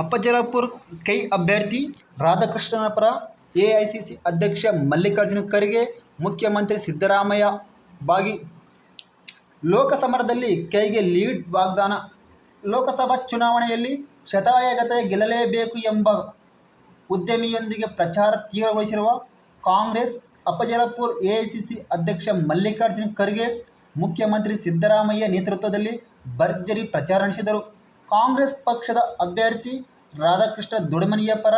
ಅಪ್ಪಜಲಪುರ್ ಕೈ ಅಭ್ಯರ್ಥಿ ರಾಧಾಕೃಷ್ಣನ ಪರ ಎಐಸಿಸಿ ಅಧ್ಯಕ್ಷ ಮಲ್ಲಿಕಾರ್ಜುನ ಖರ್ಗೆ, ಮುಖ್ಯಮಂತ್ರಿ ಸಿದ್ದರಾಮಯ್ಯ ಭಾಗಿ ಲೋಕಸಮರದಲ್ಲಿ ಕೈಗೆ ಲೀಡ್ ವಾಗ್ದಾನ. ಲೋಕಸಭಾ ಚುನಾವಣೆಯಲ್ಲಿ ಶತಾಯಗತೆ ಗೆಲ್ಲಲೇಬೇಕು ಎಂಬ ಉದ್ಯಮಿಯೊಂದಿಗೆ ಪ್ರಚಾರ ತೀವ್ರಗೊಳಿಸಿರುವ ಕಾಂಗ್ರೆಸ್ ಅಪ್ಪಜಲಪುರ್ ಎಐಸಿಸಿ ಅಧ್ಯಕ್ಷ ಮಲ್ಲಿಕಾರ್ಜುನ ಖರ್ಗೆ, ಮುಖ್ಯಮಂತ್ರಿ ಸಿದ್ದರಾಮಯ್ಯ ನೇತೃತ್ವದಲ್ಲಿ ಭರ್ಜರಿ ಪ್ರಚಾರ ನಡೆಸಿದರು. ಕಾಂಗ್ರೆಸ್ ಪಕ್ಷದ ಅಭ್ಯರ್ಥಿ ರಾಧಾಕೃಷ್ಣ ದುಡಮನಿಯ ಪರ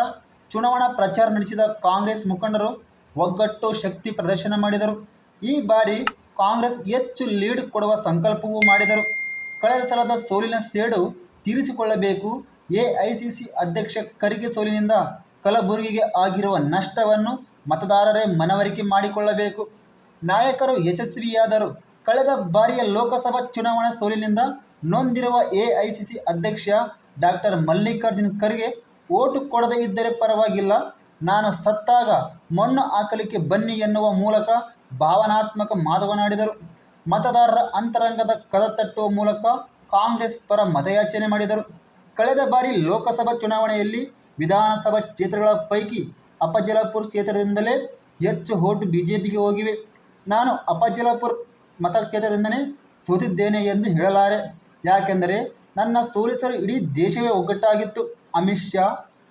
ಚುನಾವಣಾ ಪ್ರಚಾರ ನಡೆಸಿದ ಕಾಂಗ್ರೆಸ್ ಮುಖಂಡರು ಒಗ್ಗಟ್ಟು ಶಕ್ತಿ ಪ್ರದರ್ಶನ ಮಾಡಿದರು. ಈ ಬಾರಿ ಕಾಂಗ್ರೆಸ್ ಹೆಚ್ಚು ಲೀಡ್ ಕೊಡುವ ಸಂಕಲ್ಪವೂ ಮಾಡಿದರು. ಕಳೆದ ಸಲದ ಸೋಲಿನ ಸೇಡು ತೀರಿಸಿಕೊಳ್ಳಬೇಕು. ಎಐಸಿಸಿ ಅಧ್ಯಕ್ಷ ಖರ್ಗೆ ಸೋಲಿನಿಂದ ಕಲಬುರಗಿಗೆ ಆಗಿರುವ ನಷ್ಟವನ್ನು ಮತದಾರರೇ ಮನವರಿಕೆ ಮಾಡಿಕೊಳ್ಳಬೇಕು. ನಾಯಕರು ಯಶಸ್ವಿಯಾದರು. ಕಳೆದ ಬಾರಿಯ ಲೋಕಸಭಾ ಚುನಾವಣಾ ಸೋಲಿನಿಂದ ನೊಂದಿರುವ ಎಐಸಿಸಿ ಅಧ್ಯಕ್ಷ ಡಾಕ್ಟರ್ ಮಲ್ಲಿಕಾರ್ಜುನ್ ಖರ್ಗೆ, ಓಟು ಕೊಡದೇ ಇದ್ದರೆ ಪರವಾಗಿಲ್ಲ. ನಾನು ಸತ್ತಾಗ ಮಣ್ಣು ಹಾಕಲಿಕ್ಕೆ ಬನ್ನಿ ಎನ್ನುವ ಮೂಲಕ ಭಾವನಾತ್ಮಕ ಮಾತುಗಳನ್ನಾಡಿದರು. ಮತದಾರರ ಅಂತರಂಗದ ಕದ ತಟ್ಟುವ ಮೂಲಕ ಕಾಂಗ್ರೆಸ್ ಪರ ಮತಯಾಚನೆ ಮಾಡಿದರು. ಕಳೆದ ಬಾರಿ ಲೋಕಸಭಾ ಚುನಾವಣೆಯಲ್ಲಿ ವಿಧಾನಸಭಾ ಕ್ಷೇತ್ರಗಳ ಪೈಕಿ ಅಪಜಲಪುರ ಕ್ಷೇತ್ರದಿಂದಲೇ ಹೆಚ್ಚು ಓಟು ಬಿಜೆಪಿಗೆ ಹೋಗಿವೆ. ನಾನು ಅಪಜಲಪುರ ಮತಕ್ಷೇತ್ರದಿಂದಲೇ ಸೋತಿದ್ದೇನೆ ಎಂದು ಹೇಳಲಾರೆ. ಯಾಕೆಂದರೆ ನನ್ನ ಸೋಲಿಸಲು ಇಡೀ ದೇಶವೇ ಒಗ್ಗಟ್ಟಾಗಿತ್ತು. Amit Shah,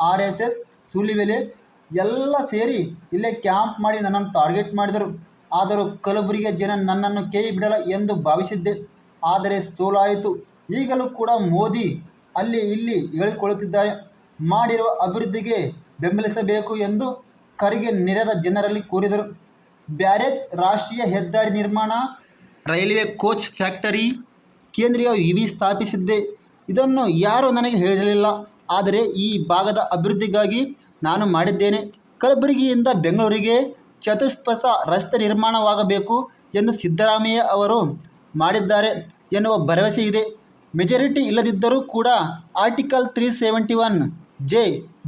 R S S ಸೂಲಿವೆಲೆ ಎಲ್ಲ ಸೇರಿ ಇಲ್ಲೇ ಕ್ಯಾಂಪ್ ಮಾಡಿ ನನ್ನನ್ನು ಟಾರ್ಗೆಟ್ ಮಾಡಿದರು. ಆದರೂ ಕಲಬುರಗಿಯ ಜನ ನನ್ನನ್ನು ಕೈ ಬಿಡಲ್ಲ ಎಂದು ಭಾವಿಸಿದ್ದೆ. ಆದರೆ ಸೋಲಾಯಿತು. ಈಗಲೂ ಕೂಡ ಮೋದಿ ಅಲ್ಲಿ ಇಲ್ಲಿ ಹೇಳಿಕೊಳ್ಳುತ್ತಿದ್ದಾರೆ. ಮಾಡಿರುವ ಅಭಿವೃದ್ಧಿಗೆ ಬೆಂಬಲಿಸಬೇಕು ಎಂದು ಖರ್ಗೆ ನೆರೆದ ಜನರಲ್ಲಿ ಕೋರಿದರು. ಬ್ಯಾರೇಜ್ ರಾಷ್ಟ್ರೀಯ ಹೆದ್ದಾರಿ ನಿರ್ಮಾಣ, ರೈಲ್ವೆ ಕೋಚ್ ಫ್ಯಾಕ್ಟರಿ ಕೇಂದ್ರೀಯ ವಿವಿ ಸ್ಥಾಪಿಸಿದ್ದೆ. ಇದನ್ನು ಯಾರೂ ನನಗೆ ಹೇಳಿರಲಿಲ್ಲ ಆದರೆ ಈ ಭಾಗದ ಅಭಿವೃದ್ಧಿಗಾಗಿ ನಾನು ಮಾಡಿದ್ದೇನೆ. ಕಲಬುರಗಿಯಿಂದ ಬೆಂಗಳೂರಿಗೆ ಚತುಷ್ಪಥ ರಸ್ತೆ ನಿರ್ಮಾಣವಾಗಬೇಕು ಎಂದು ಸಿದ್ದರಾಮಯ್ಯ ಅವರು ಮಾಡಿದ್ದಾರೆ ಎನ್ನುವ ಭರವಸೆ ಇದೆ. ಮೆಜಾರಿಟಿ ಇಲ್ಲದಿದ್ದರೂ ಕೂಡ article three seventy one J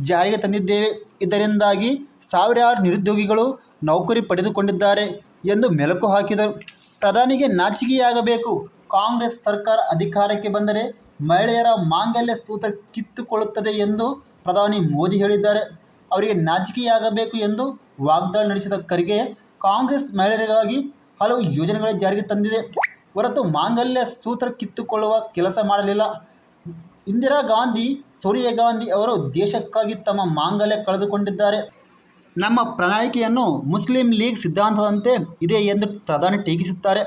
ಜಾರಿಗೆ ತಂದಿದ್ದೇವೆ. ಇದರಿಂದಾಗಿ ಸಾವಿರಾರು ನಿರುದ್ಯೋಗಿಗಳು ನೌಕರಿ ಪಡೆದುಕೊಂಡಿದ್ದಾರೆ ಎಂದು ಮೆಲುಕು ಹಾಕಿದರು. ಪ್ರಧಾನಿಗೆ ನಾಚಿಕೆಯಾಗಬೇಕು. ಕಾಂಗ್ರೆಸ್ ಸರ್ಕಾರ ಅಧಿಕಾರಕ್ಕೆ ಬಂದರೆ ಮಹಿಳೆಯರ ಮಾಂಗಲ್ಯ ಸೂತ್ರ ಕಿತ್ತುಕೊಳ್ಳುತ್ತದೆ ಎಂದು ಪ್ರಧಾನಿ ಮೋದಿ ಹೇಳಿದ್ದಾರೆ. ಅವರಿಗೆ ನಾಚಿಕೆಯಾಗಬೇಕು ಎಂದು ವಾಗ್ದಾಳಿ ನಡೆಸಿದ ಖರ್ಗೆ, ಕಾಂಗ್ರೆಸ್ ಮಹಿಳೆಯರಿಗಾಗಿ ಹಲವು ಯೋಜನೆಗಳ ಜಾರಿಗೆ ತಂದಿದೆ. ಹೊರತು ಮಾಂಗಲ್ಯ ಸೂತ್ರ ಕಿತ್ತುಕೊಳ್ಳುವ ಕೆಲಸ ಮಾಡಲಿಲ್ಲ. ಇಂದಿರಾ ಗಾಂಧಿ, ಸೋನಿಯಾ ಗಾಂಧಿ ಅವರು ದೇಶಕ್ಕಾಗಿ ತಮ್ಮ ಮಾಂಗಲ್ಯ ಕಳೆದುಕೊಂಡಿದ್ದಾರೆ. ನಮ್ಮ ಪ್ರಣಾಳಿಕೆಯನ್ನು ಮುಸ್ಲಿಂ ಲೀಗ್ ಸಿದ್ಧಾಂತದಂತೆ ಇದೆ ಎಂದು ಪ್ರಧಾನಿ ಟೀಕಿಸುತ್ತಾರೆ.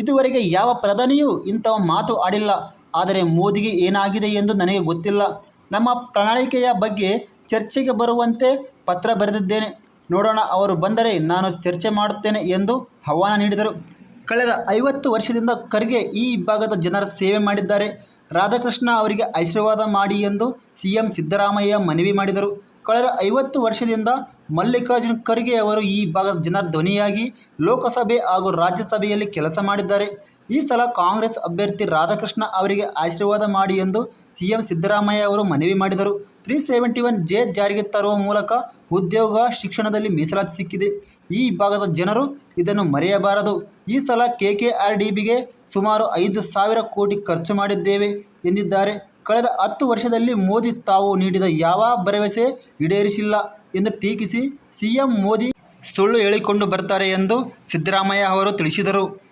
ಇದುವರೆಗೆ ಯಾವ ಪ್ರಧಾನಿಯೂ ಇಂಥ ಮಾತು ಆಡಿಲ್ಲ. ಆದರೆ ಮೋದಿಗೆ ಏನಾಗಿದೆ ಎಂದು ನನಗೆ ಗೊತ್ತಿಲ್ಲ. ನಮ್ಮ ಪ್ರಣಾಳಿಕೆಯ ಬಗ್ಗೆ ಚರ್ಚೆಗೆ ಬರುವಂತೆ ಪತ್ರ ಬರೆದಿದ್ದೇನೆ. ನೋಡೋಣ, ಅವರು ಬಂದರೆ ನಾನು ಚರ್ಚೆ ಮಾಡುತ್ತೇನೆ ಎಂದು ಆಹ್ವಾನ ನೀಡಿದರು. ಕಳೆದ ಐವತ್ತು ವರ್ಷದಿಂದ ಖರ್ಗೆ ಈ ಭಾಗದ ಜನರ ಸೇವೆ ಮಾಡಿದ್ದಾರೆ. ರಾಧಾಕೃಷ್ಣ ಅವರಿಗೆ ಆಶೀರ್ವಾದ ಮಾಡಿ ಎಂದು ಸಿ ಎಂ ಸಿದ್ದರಾಮಯ್ಯ ಮನವಿ ಮಾಡಿದರು. ಕಳೆದ ಐವತ್ತು ವರ್ಷದಿಂದ ಮಲ್ಲಿಕಾರ್ಜುನ್ ಖರ್ಗೆ ಅವರು ಈ ಭಾಗದ ಜನರ ಧ್ವನಿಯಾಗಿ ಲೋಕಸಭೆ ಹಾಗೂ ರಾಜ್ಯಸಭೆಯಲ್ಲಿ ಕೆಲಸ ಮಾಡಿದ್ದಾರೆ. ಈ ಸಲ ಕಾಂಗ್ರೆಸ್ ಅಭ್ಯರ್ಥಿ ರಾಧಾಕೃಷ್ಣ ಅವರಿಗೆ ಆಶೀರ್ವಾದ ಮಾಡಿ ಎಂದು ಸಿಎಂ ಸಿದ್ದರಾಮಯ್ಯ ಅವರು ಮನವಿ ಮಾಡಿದರು. ತ್ರೀ ಸೆವೆಂಟಿ ಒನ್ ಜೆ ಜಾರಿಗೆ ತರುವ ಮೂಲಕ ಉದ್ಯೋಗ, ಶಿಕ್ಷಣದಲ್ಲಿ ಮೀಸಲಾತಿ ಸಿಕ್ಕಿದೆ. ಈ ಭಾಗದ ಜನರು ಇದನ್ನು ಮರೆಯಬಾರದು. ಈ ಸಲ ಕೆ ಆರ್ ಡಿ ಬಿಗೆ ಸುಮಾರು ಐದು ಸಾವಿರ ಕೋಟಿ ಖರ್ಚು ಮಾಡಿದ್ದೇವೆ ಎಂದಿದ್ದಾರೆ. ಕಳೆದ ಹತ್ತು ವರ್ಷದಲ್ಲಿ ಮೋದಿ ತಾವು ನೀಡಿದ ಯಾವ ಭರವಸೆ ಈಡೇರಿಸಿಲ್ಲ. ಎಂದು ಟೀಕಿಸಿ ಸಿಎಂ ಮೋದಿ ಸುಳ್ಳು ಹೇಳಿಕೊಂಡು ಬರ್ತಾರೆ ಎಂದು ಸಿದ್ದರಾಮಯ್ಯ ಅವರು ತಿಳಿಸಿದರು.